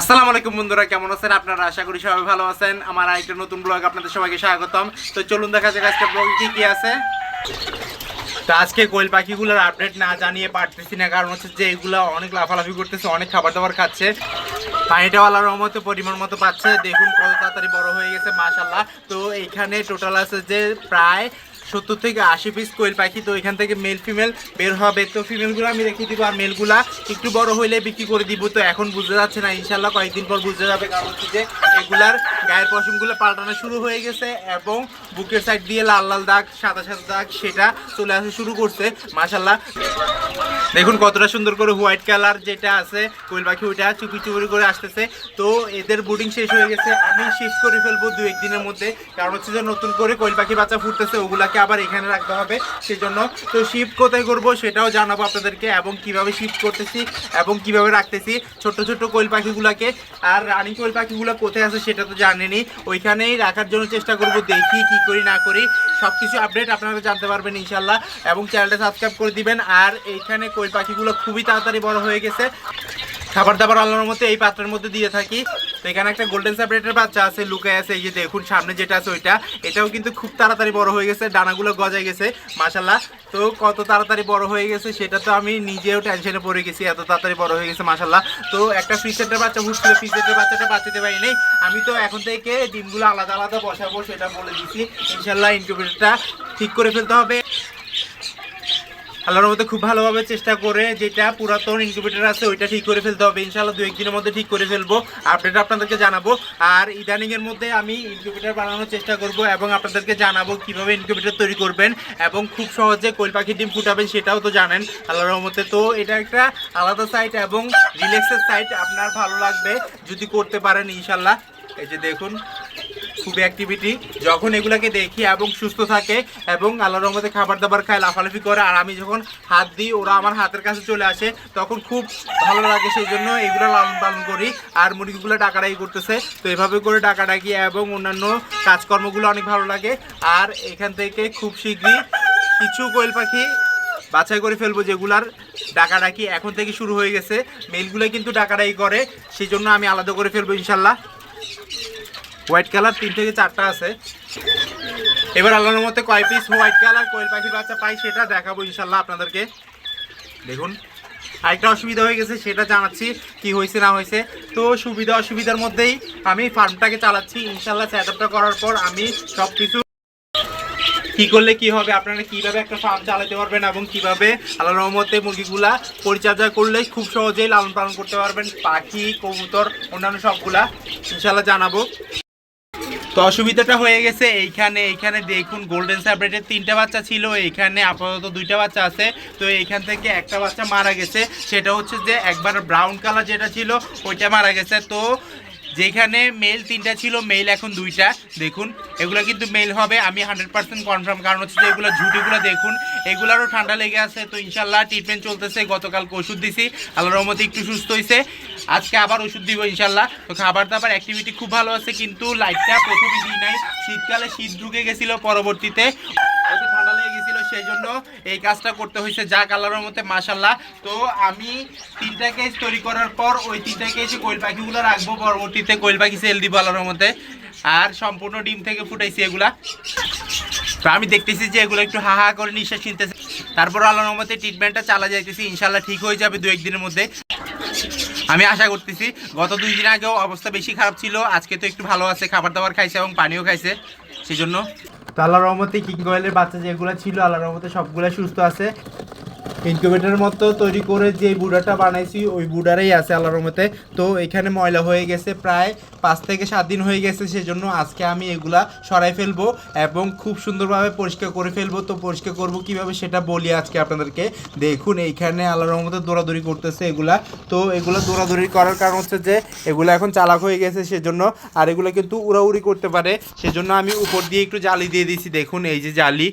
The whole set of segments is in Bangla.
আসসালামু আলাইকুম বন্ধুরা, কেমন আছেন? আপনারা আশা করি সবাই ভালো আছেন। আমার আরেকটা নতুন ব্লগ আপনাদের সবাইকে স্বাগতম। তো চলুন দেখা যাক আজকে ব্লগে কি কি আছে। তো আজকে কোয়েল পাখিগুলোর আপডেট না জানিয়ে পারতেছি না, কারণ হচ্ছে যে এগুলো অনেক লাফালাফি করতেছে, অনেক খাবার দাবার খাচ্ছে। পানিটাওয়ালার রহমতে পরিমাণ মতো পাচ্ছে। দেখুন কত তাড়াতাড়ি বড় হয়ে গেছে মাশাল্লাহ তো এইখানে টোটাল আছে যে প্রায় সত্তর থেকে আশি পিস কোয়েল পাখি, তো এখান থেকে মেল ফিমেল বের হবে। তো ফিমেলগুলো আমি রেখে দিব, আর মেলগুলা একটু বড় হইলে বিক্রি করে দিব। তো এখন বুঝতে যাচ্ছে না ইনশাল্লাহ কয়েকদিন পর বুঝতে যাবে, কারণ হচ্ছে যে এগুলার গায়ের পশমগুলো পাল্টানো শুরু হয়ে গেছে এবং বুকের সাইড দিয়ে লাল লাল দাগ, সাদা সাদা দাগ, সেটা চলে আসা শুরু করছে মাশাল্লাহ দেখুন কতটা সুন্দর করে হোয়াইট কালার যেটা আছে কোয়েল পাখি ওইটা চুপি চুপি করে আসতেছে। তো এদের বুডিং শেষ হয়ে গেছে, আমি শিফট করে ফেলব দু একদিনের মধ্যে, কারণ হচ্ছে যে নতুন করে কোয়েল পাখি বাচ্চা ফুটতেছে, ওগুলাকে আবার এখানে রাখতে হবে, সেজন্য তো শিফট কোথায় করব সেটাও জানাব আপনাদেরকে, এবং কীভাবে শিফট করতেছি এবং কীভাবে রাখতেছি। ছোট ছোট কোয়েল পাখিগুলোকে, আর রানী কোয়েল পাখিগুলো কোথায় আছে সেটা তো জানেনি। ওইখানেই রাখার জন্য চেষ্টা করব, দেখি কি করি না করি। সব কিছু আপডেট আপনারা জানতে পারবেন ইনশাল্লাহ এবং চ্যানেলটা সাবস্ক্রাইব করে দিবেন। আর এইখানে কোয়েল পাখিগুলো খুবই তাড়াতাড়ি বড় হয়ে গেছে। খাবার দাবার আল্লাহর মধ্যে এই পাত্রের মধ্যে দিয়ে থাকি। তো এখানে একটা গোল্ডেন সেপারেটের বাচ্চা আছে, লুকায় আছে, এই যে দেখুন, সামনে যেটা আছে ওইটা। এটাও কিন্তু খুব তাড়াতাড়ি বড় হয়ে গেছে, ডানাগুলো গজায় গেছে মাশাল্লাহ তো কত তাড়াতাড়ি বড় হয়ে গেছে, সেটা তো আমি নিজেও টেনশনে পড়ে গেছি, এত তাড়াতাড়ি বড় হয়ে গেছে মাশাল্লাহ তো একটা ফিসেটের বাচ্চা হুটছিল ফিসেটের বাচ্চাটা বাঁচাতে পারি নাই। আমি তো এখন থেকে ডিমগুলো আলাদা আলাদা বসাবো, সেটা বলে দিচ্ছি ইনশাল্লাহ ইনকিউবেটরটা ঠিক করে ফেলতে হবে। আল্লাহর মধ্যে খুব ভালোভাবে চেষ্টা করে যেটা পুরাতন ইনকিউবেটর আছে, ওইটা ঠিক করে ফেলতে হবে। ইনশাল্লাহ দু একদিনের মধ্যে ঠিক করে ফেলব। আপডেট আপনাদেরকে জানাব। আর ইদানিংয়ের মধ্যে আমি ইনকিউবেটর বানানোর চেষ্টা করব এবং আপনাদেরকে জানাব কীভাবে ইনকিউবেটর তৈরি করবেন এবং খুব সহজে কোয়েল পাখির ডিম ফুটাবেন সেটাও তো জানেন। আল্লাহর রহমতে তো এটা একটা আলাদা সাইট এবং রিল্যাক্সের সাইট আপনার ভালো লাগবে যদি করতে পারেন ইনশাল্লাহ এই যে দেখুন খুবই অ্যাক্টিভিটি যখন এগুলাকে দেখি এবং সুস্থ থাকে এবং আল্লাহর রহমতে খাবার দাবার খায়, লাফালাফি করে, আর আমি যখন হাত দিই, ওরা আমার হাতের কাছে চলে আসে, তখন খুব ভালো লাগে। সেই জন্য এগুলো লালন পালন করি, আর মুরগিগুলো ডাকাডাকি করতেছে। তো এভাবে করে ডাকাডাকি এবং অন্যান্য কাজকর্মগুলো অনেক ভালো লাগে। আর এখান থেকে খুব শীঘ্রই কিছু কোয়েল পাখি বাছাই করে ফেলব, যেগুলার ডাকাডাকি এখন থেকে শুরু হয়ে গেছে। মেলগুলো কিন্তু ডাকাডাকি করে সেই জন্য আমি আলাদা করে ফেলব ইনশাল্লাহ। হোয়াইট কালার তিন থেকে চারটা আছে। এবার আল্লাহর মধ্যে কয় পিস হোয়াইট কালার কোয়েল পাখির বাচ্চা পাই সেটা দেখাবো ইনশাল্লাহ আপনাদেরকে। দেখুন, আরেকটা অসুবিধা হয়ে গেছে, সেটা জানাচ্ছি কি হয়েছে, না হয়েছে। তো সুবিধা অসুবিধার মধ্যেই আমি ফার্মটাকে চালাচ্ছি। ইনশাল্লাহ সেট করার পর আমি সব কিছু কি করলে কি হবে, আপনারা কীভাবে একটা ফার্ম চালাতে পারবেন এবং কীভাবে আল্লাহ রহমতে মুরগিগুলা পরিচর্যা করলে খুব সহজেই লালন পালন করতে পারবেন, পাখি, কবুতর, অন্যান্য সবগুলা ইনশাল্লাহ জানাব। তো অসুবিধাটা হয়ে গেছে, এইখানে এইখানে দেখুন গোল্ডেন সাবরেটের তিনটা বাচ্চা ছিল, এইখানে আপাতত দুইটা বাচ্চা আছে। তো এইখান থেকে একটা বাচ্চা মারা গেছে, সেটা হচ্ছে যে একবার ব্রাউন কালার যেটা ছিল, ওইটা মারা গেছে। তো যেখানে মেল তিনটা ছিল মেল এখন দুইটা। দেখুন, এগুলো কিন্তু মেল হবে, আমি হান্ড্রেড পার্সেন্ট কনফার্ম কারণ হচ্ছে যে এগুলো ঝুটিগুলো দেখুন, এগুলারও ঠান্ডা লেগে আছে, তো ইনশাল্লাহ ট্রিটমেন্ট চলতেছে, গতকালকে ওষুধ দিছি, আল্লাহর রহমতে একটু সুস্থ হয়েছে আজকে আবার ওষুধ দিব ইনশাল্লাহ তো খাবার দাবার অ্যাক্টিভিটি খুব ভালো আছে, কিন্তু লাইটটা প্রথমে দিই নাই, শীতকালে শীত ঢুকে গেছিল পরবর্তীতে ওতে ঠান্ডা লেগে গেছিল সেই জন্য এই কাজটা করতে হয়েছে যা কালারের মধ্যে মাসাল্লাহ তো আমি তিনটা কেজ তৈরি করার পর ওই তিনটা কেজি কোয়েল পাখিগুলো রাখব, পরবর্তীতে কোয়েল পাখি সেল দিব আল্লাহর মধ্যে আর সম্পূর্ণ ডিম থেকে ফুটাইছি এগুলা। তো আমি দেখতেছি যে এগুলো একটু হা হা করে নিঃশ্বাস নিতেছে। তারপর আল্লাহর মধ্যে ট্রিটমেন্টটা চালা যাইতেছি ইনশাল্লাহ ঠিক হয়ে যাবে দু একদিনের মধ্যে। আমি আশা করতেছি গত দুই দিন আগেও অবস্থা বেশি খারাপ ছিল, আজকে তো একটু ভালো আছে, খাবার দাবার খাইছে এবং পানিও খাইছে সেই জন্য তো আল্লাহ রহমতে কিং কোয়েলের বাচ্চা যেগুলো ছিল আল্লাহ রহমতে সবগুলো সুস্থ আছে। ইনকিউবেটরের মতো তৈরি করে যে বুড়াটা বানাইছি, ওই বুড়ারাই আছে আল্লাহর রহমতে। তো এখানে ময়লা হয়ে গেছে প্রায় পাঁচ থেকে সাত দিন হয়ে গেছে, সেজন্য আজকে আমি এগুলা সরাই ফেলব এবং খুব সুন্দরভাবে পরিষ্কার করে ফেলব। তো পরিষ্কার করব কীভাবে সেটা বলি আজকে আপনাদেরকে। দেখুন, এইখানে আল্লাহর রহমতে দৌড়াদৌড়ি করতেছে এগুলা। তো এগুলো দৌড়াদৌড়ি করার কারণ হচ্ছে যে, এগুলো এখন চালাক হয়ে গেছে, সেজন্য আর এগুলো কিন্তু উড়াউড়ি করতে পারে। সেজন্য আমি উপর দিয়ে একটু জালি দিয়ে দিয়েছি। দেখুন, এই যে জালি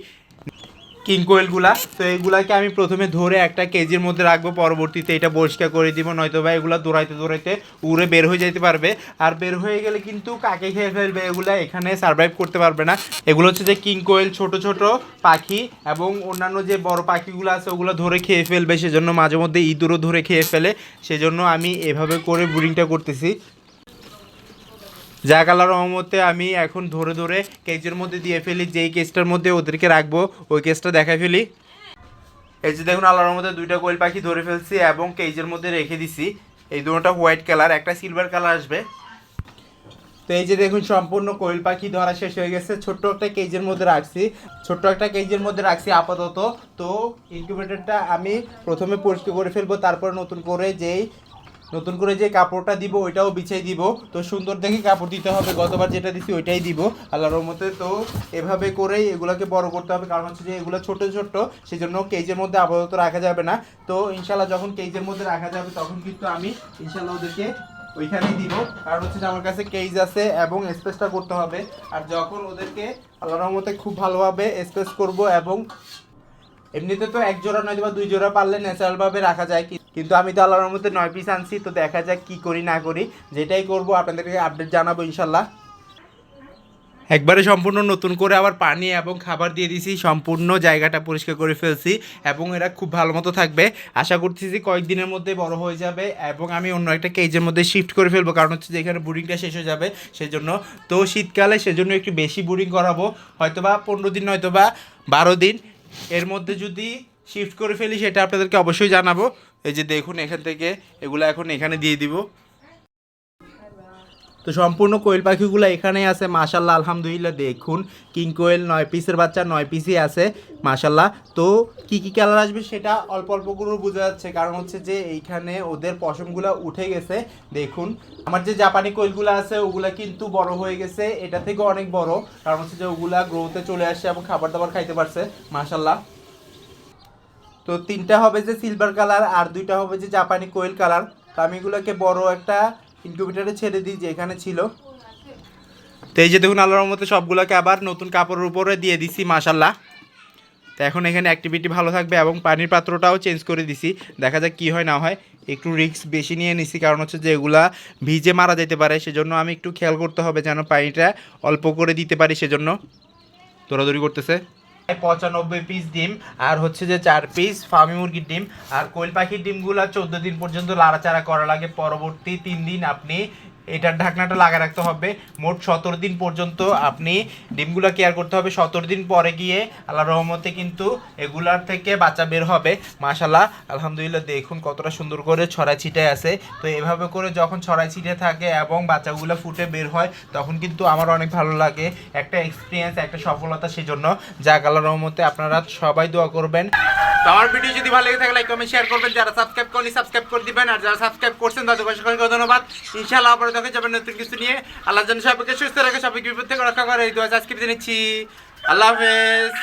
কিং কোয়েলগুলা। তো এইগুলাকে আমি প্রথমে ধরে একটা কেজির মধ্যে রাখব, পরবর্তীতে এটা পরিষ্কার করে দিব, নয়তো বা এগুলো দৌড়াইতে দৌড়াইতে উড়ে বের হয়ে যেতে পারবে। আর বের হয়ে গেলে কিন্তু কাকে খেয়ে ফেলবে এগুলো এখানে সার্ভাইভ করতে পারবে না। এগুলো হচ্ছে যে কিং কোয়েল, ছোট ছোট পাখি এবং অন্যান্য যে বড় পাখিগুলো আছে, ওগুলো ধরে খেয়ে ফেলবে। সেজন্য মাঝে মধ্যে ইঁদুরও ধরে খেয়ে ফেলে। সেজন্য আমি এভাবে করে ব্রিডিংটা করতেছি। যা কালার রহমতে আমি এখন ধরে ধরে কেজের মধ্যে দিয়ে ফেলি, যেই কেসটার মধ্যে ওদেরকে রাখব, ওই কেসটা দেখাই ফেলি। এই যে দেখুন আল্লাহর রহমতে দুইটা কোয়েল পাখি ধরে ফেলছি এবং কেজের মধ্যে রেখে দিছি। এই দুটোটা হোয়াইট কালার একটা সিলভার কালার আসবে। তো এই যে দেখুন, সম্পূর্ণ কোয়েল পাখি ধরা শেষ হয়ে গেছে। ছোট্ট একটা কেজের মধ্যে রাখছি। ছোট্ট একটা কেজের মধ্যে রাখছি আপাতত। তো ইনকিউবেটরটা আমি প্রথমে পরিষ্কার করে ফেলব, তারপর নতুন করে যেই নতুন করে যে কাপড়টা দিব, ওইটাও বিছাই দিব। তো সুন্দর দেখে কাপড় দিতে হবে, গতবার যেটা দিছি ওইটাই দিব। আল্লাহর রহমতে তো এভাবে করেই এগুলোকে বড় করতে হবে। কারণ হচ্ছে যে এগুলো ছোট ছোট সেই জন্য কেজের মধ্যে আপাতত রাখা যাবে না। তো ইনশাল্লাহ যখন কেজের মধ্যে রাখা যাবে, তখন কিন্তু আমি ইনশাল্লাহ ওদেরকে ওইখানেই দিব। কারণ হচ্ছে যে আমার কাছে কেজ আছে এবং স্পেসটা করতে হবে। আর যখন ওদেরকে আল্লাহর রহমতে খুব ভালোভাবে স্পেস করব এবং এমনিতে তো এক জোড়া নয়তো বা দুই জোড়া পারলে ন্যাচারালভাবে রাখা যায় কিন্তু আমি তো আল্লাহর মধ্যে নয় পিস আনছি, তো দেখা যাক কি করি, না করি। যেটাই করব, আপনাদেরকে আপডেট জানাব ইনশাল্লাহ। একবারে সম্পূর্ণ নতুন করে আবার পানি এবং খাবার দিয়ে দিয়েছি সম্পূর্ণ জায়গাটা পরিষ্কার করে ফেলছি এবং এরা খুব ভালো মতো থাকবে। আশা করছি করতেছি কয়েকদিনের মধ্যে বড় হয়ে যাবে এবং আমি অন্য একটা কেজের মধ্যে শিফট করে ফেলব, কারণ হচ্ছে যে এখানে বুডিংটা শেষ হয়ে যাবে সেজন্য। তো শীতকালে সেজন্য একটু বেশি বুডিং করাবো, হয়তোবা পনেরো দিন, হয়তোবা বারো দিন। এর মধ্যে যদি শিফট করে ফেলি, সেটা আপনাদেরকে অবশ্যই জানাব। এই যে দেখুন, এখান থেকে এগুলো এখন এখানে দিয়ে দিব। তো সম্পূর্ণ কোয়েল পাখিগুলো এখানেই আছে মাশাল্লাহ আলহামদুলিল্লাহ, দেখুন। কিং কোয়েল নয় পিসের বাচ্চা, নয় পিসই আছে মাশাল্লাহ তো কি কি কালার আসবে সেটা অল্প অল্প করে বোঝা যাচ্ছে, কারণ হচ্ছে যে এইখানে ওদের পশমগুলো উঠে গেছে। দেখুন, আমার যে জাপানি কোয়েলগুলো আছে, ওগুলা কিন্তু বড় হয়ে গেছে। এটা থেকে অনেক বড়, কারণ হচ্ছে যে ওগুলা গ্রোতে চলে আসছে এবং খাবার দাবার খাইতে পারছে মাশাল্লাহ তো তিনটা হবে যে সিলভার কালার আর দুইটা হবে যে জাপানি কোয়েল কালার তো আমি এগুলোকে বড় একটা ইনকিউবেটারে ছেড়ে দিই যে এখানে ছিল। তো এই যে দেখুন, আল্লাহর মতো সবগুলোকে আবার নতুন কাপড়ের উপরে দিয়ে দিছি মাশাল্লাহ তো এখন এখানে অ্যাক্টিভিটি ভালো থাকবে এবং পানির পাত্রটাও চেঞ্জ করে দিছি। দেখা যাক কি হয়, না হয়। একটু রিস্ক বেশি নিয়ে নিছি, কারণ হচ্ছে যে এগুলা ভিজে মারা যেতে পারে। সেজন্য আমি একটু খেয়াল করতে হবে যেন পানিটা অল্প করে দিতে পারি, সেজন্য। দৌড়াদৌড়ি করতেছে। পঁচানব্বই পিস ডিম, আর হচ্ছে যে চার পিস ফার্মি মুরগির ডিম। আর কোয়েল পাখির ডিমগুলো চোদ্দ দিন পর্যন্ত লাড়াচাড়া করা লাগে। পরবর্তী তিন দিন আপনি এটার ঢাকনাটা লাগা রাখতে হবে। মোট সতেরো দিন পর্যন্ত আপনি ডিমগুলো কেয়ার করতে হবে। সতেরো দিন পরে গিয়ে আল্লাহ রহমতে কিন্তু এগুলার থেকে বাচ্চা বের হবে। মাশাল্লাহ আলহামদুলিল্লাহ দেখুন কতটা সুন্দর করে ছড়াই ছিটায় আছে। তো এভাবে করে যখন ছড়াই ছিটে থাকে এবং বাচ্চাগুলো ফুটে বের হয়, তখন কিন্তু আমার অনেক ভালো লাগে। একটা এক্সপিরিয়েন্স একটা সফলতা সেজন্য। যাক আল্লাহ রহমতে আপনারা সবাই দোয়া করবেন। আমার ভিডিও যদি ভালো লেগে থাকে লাইক কমেন্ট শেয়ার করবেন। যারা সাবস্ক্রাইব করেনি সাবস্ক্রাইব করে দিবেন। আর যারা সাবস্ক্রাইব করছেন, তাদের ধন্যবাদ। ইনশাআল্লাহ আবার দেখা যাবেন নতুন কিছু নিয়ে। আল্লাহ যেন সবাইকে সুস্থ রাখে সবাইকে বিপদ থেকে রক্ষা করে এই দোয়া আজকে নিচ্ছি। আল্লাহ হাফেজ।